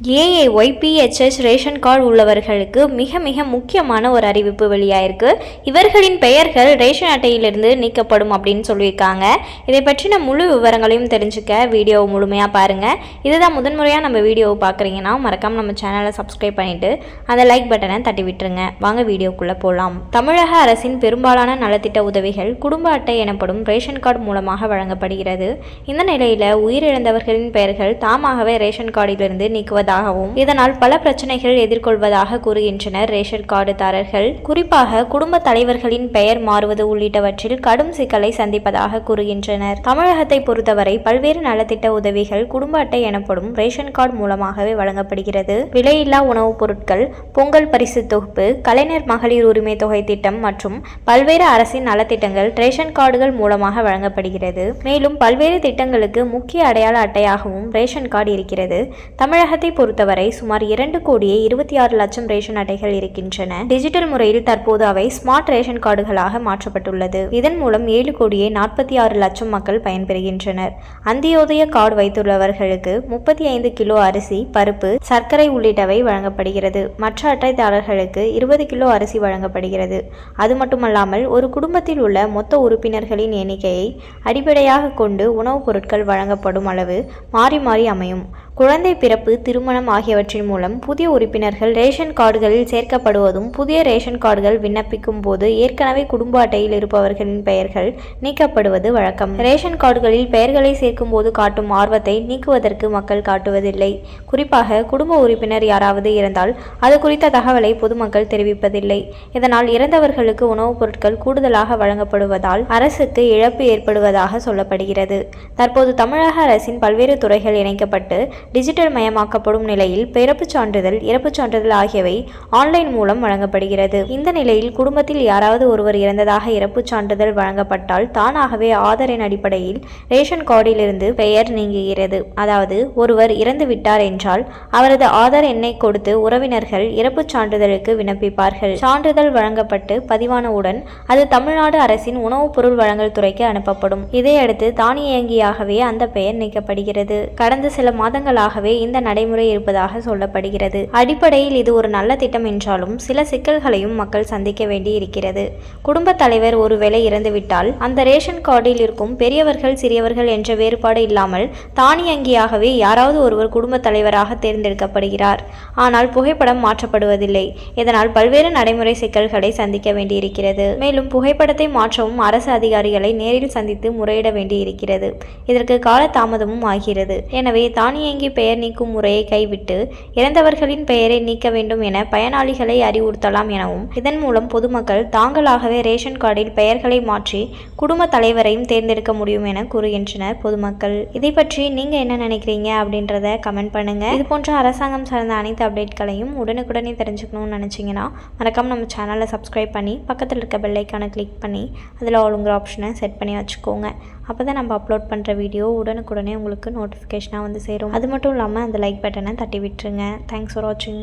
ஏஏஒய்பிஹெச்எஸ் ration card உள்ளவர்களுக்கு மிக மிக முக்கியமான ஒரு அறிவிப்பு வெளியாயிருக்கு. இவர்களின் பெயர்கள் ரேஷன் அட்டையிலிருந்து நீக்கப்படும் அப்படின்னு சொல்லியிருக்காங்க. இதை பற்றின முழு விவரங்களையும் தெரிஞ்சுக்க வீடியோவை முழுமையாக பாருங்கள் இதுதான் முதன்முறையாக நம்ம வீடியோவை பார்க்குறீங்கன்னா மறக்காமல் நம்ம சேனலை சப்ஸ்கிரைப் பண்ணிவிட்டு அந்த லைக் பட்டனை தட்டி விட்டுருங்க. வாங்க வீடியோக்குள்ளே போகலாம் தமிழக அரசின் பெரும்பாலான நலத்திட்ட உதவிகள் குடும்ப அட்டை எனப்படும் ரேஷன் கார்டு மூலமாக வழங்கப்படுகிறது. இந்த நிலையில் உயிரிழந்தவர்களின் பெயர்கள் தாமாகவே ரேஷன் கார்டிலிருந்து நீக்குவதாகவும் இதனால் பல பிரச்சனைகள் எதிர்கொள்வதாக கூறுகின்றனர் ரேஷன் கார்டுதாரர்கள். குறிப்பாக குடும்ப தலைவர்களின் பெயர் மாறுவது உள்ளிட்டவற்றில் கடும் சிக்கலை சந்திப்பதாக கூறுகின்றனர். தமிழகத்தை பொறுத்தவரை பல்வேறு நலத்திட்ட உதவிகள் குடும்ப அட்டை எனப்படும் ரேஷன் கார்டு மூலமாகவே வழங்கப்படுகிறது. விலையில்லா உணவுப் பொருட்கள் பொங்கல் பரிசு தொகுப்பு கலைஞர் மகளிர் உரிமை தொகை திட்டம் மற்றும் பல்வேறு அரசின் நலத்திட்டங்கள் ரேஷன் கார்டுகள் மூலமாக வழங்கப்படுகிறது. மேலும் பல்வேறு திட்டங்களுக்கு முக்கிய அடையாள அட்டையாகவும் ரேஷன் கார்டு இருக்கிறது. தமிழகத்தை பொறுத்தவரை சுமார் இரண்டு கோடியே இருபத்தி ஆறு லட்சம் ரேஷன் அட்டைகள் இருக்கின்றன. டிஜிட்டல் முறையில் தற்போது அவை ஸ்மார்ட் ரேஷன் கார்டுகளாக மாற்றப்பட்டுள்ளது. இதன் மூலம் ஏழு கோடியே நாற்பத்தி ஆறு லட்சம் மக்கள் பயன்பெறுகின்றனர். அந்தியோதய கார்டு வைத்துள்ளவர்களுக்கு முப்பத்தி ஐந்து கிலோ அரிசி பருப்பு சர்க்கரை உள்ளிட்டவை வழங்கப்படுகிறது. மற்ற அட்டைதாரர்களுக்கு இருபது கிலோ அரிசி வழங்கப்படுகிறது. அது மட்டுமல்லாமல் ஒரு குடும்பத்தில் உள்ள மொத்த உறுப்பினர்களின் எண்ணிக்கையை அடிப்படையாக கொண்டு உணவுப் பொருட்கள் வழங்கப்படும் அளவு மாறி மாறி அமையும். குழந்தை பிறப்பு திருமணம் ஆகியவற்றின் மூலம் புதிய உறுப்பினர்கள் ரேஷன் கார்டுகளில் சேர்க்கப்படுவதும் புதிய ரேஷன் கார்டுகள் விண்ணப்பிக்கும் போது ஏற்கனவே குடும்ப அட்டையில் இருப்பவர்களின் பெயர்கள் நீக்கப்படுவது வழக்கம். ரேஷன் கார்டுகளில் பெயர்களை சேர்க்கும் போது காட்டும் ஆர்வத்தை நீக்குவதற்கு மக்கள் காட்டுவதில்லை. குறிப்பாக குடும்ப உறுப்பினர் யாராவது இருந்தால் அது குறித்த தகவலை பொதுமக்கள் தெரிவிப்பதில்லை. இதனால் இறந்தவர்களுக்கு உணவுப் பொருட்கள் கூடுதலாக வழங்கப்படுவதால் அரசுக்கு இழப்பு ஏற்படுவதாக சொல்லப்படுகிறது. தற்போது தமிழக அரசின் பல்வேறு துறைகள் இணைக்கப்பட்டு டிஜிட்டல் மயமாக்கப்படும் நிலையில் பிறப்புச் சான்றிதழ் இறப்புச் சான்றிதழ் ஆகியவை ஆன்லைன் மூலம் வழங்கப்படுகிறது. இந்த நிலையில் குடும்பத்தில் யாராவது ஒருவர் இறந்ததாக இறப்புச் சான்றிதழ் வழங்கப்பட்டால் தானாகவே ஆதரின் அடிப்படையில் ரேஷன் கார்டிலிருந்து பெயர் நீங்குகிறது. அதாவது ஒருவர் இறந்து விட்டார் என்றால் அவரது ஆதார் எண்ணை கொடுத்து உறவினர்கள் இறப்புச் சான்றிதழுக்கு விண்ணப்பிப்பார்கள். சான்றிதழ் வழங்கப்பட்டு பதிவானவுடன் அது தமிழ்நாடு அரசின் உணவுப் பொருள் வழங்கல் துறைக்கு அனுப்பப்படும். இதையடுத்து தானியங்கியாகவே அந்த பெயர் நீக்கப்படுகிறது. கடந்த சில மாதங்களாகவே இந்த நடைமுறை இருப்பதாக சொல்லப்படுகிறது. அடிப்படையில் இது ஒரு நல்ல திட்டம் என்றாலும் சில சிக்கல்களையும் மக்கள் சந்திக்க வேண்டி இருக்கிறது குடும்ப தலைவர் ஒருவேளை இறந்துவிட்டால் அந்த ரேஷன் கார்டில் இருக்கும் பெரியவர்கள் சிறியவர்கள் என்ற வேறுபாடு இல்லாமல் தானியங்கியாகவே யாராவது ஒருவர் குடும்ப தலைவராக தேர்ந்தெடுக்கப்படுகிறார். ஆனால் புகைப்படம் மாற்றப்படுவதில்லை. இதனால் பல்வேறு நடைமுறை சிக்கல்களை சந்திக்க வேண்டியிருக்கிறது. மேலும் புகைப்படத்தை மாற்றவும் அரசு அதிகாரிகளை நேரில் சந்தித்து முறையிட வேண்டியிருக்கிறது. இதற்கு கால தாமதமும் ஆகிறது. எனவே தானியங்கி பெயர் நீக்கும் முறையை கைவிட்டு இறந்தவர்களின் பெயரை நீக்க வேண்டும் என பயனாளிகளை அறிவுறுத்தலாம் எனவும் இதன் மூலம் பொதுமக்கள் தாங்களாகவே ரேஷன் கார்டில் பெயர்களை மாற்றி குடும்ப தலைவரையும் தேர்ந்தெடுக்க முடியும் என கூறுகின்றனர் பொதுமக்கள். இதை பற்றி நீங்க என்ன நினைக்கிறீங்க அப்படின்றத கமெண்ட் பண்ணுங்க. இது போன்ற அரசாங்கம் சார்ந்த அனைத்து அப்டேட்களையும் உடனுக்குடனே தெரிஞ்சுக்கணும்னு நினச்சிங்கன்னா மறக்காம நம்ம சேனலை சப்ஸ்கிரைப் பண்ணி பக்கத்தில் இருக்க பெல்லைக்கான கிளிக் பண்ணி அதில் ஆளுங்கிற ஆப்ஷனை செட் பண்ணி வச்சுக்கோங்க. அப்போ தான் நம்ம அப்லோட் பண்ணுற வீடியோ உடனுக்குடனே உங்களுக்கு நோட்டிஃபிகேஷனாக வந்து சேரும். அது மட்டும் இல்லாமல் அந்த லைக் பட்டனை தட்டி விட்டுருங்க தேங்க்ஸ் ஃபார் வாட்சிங்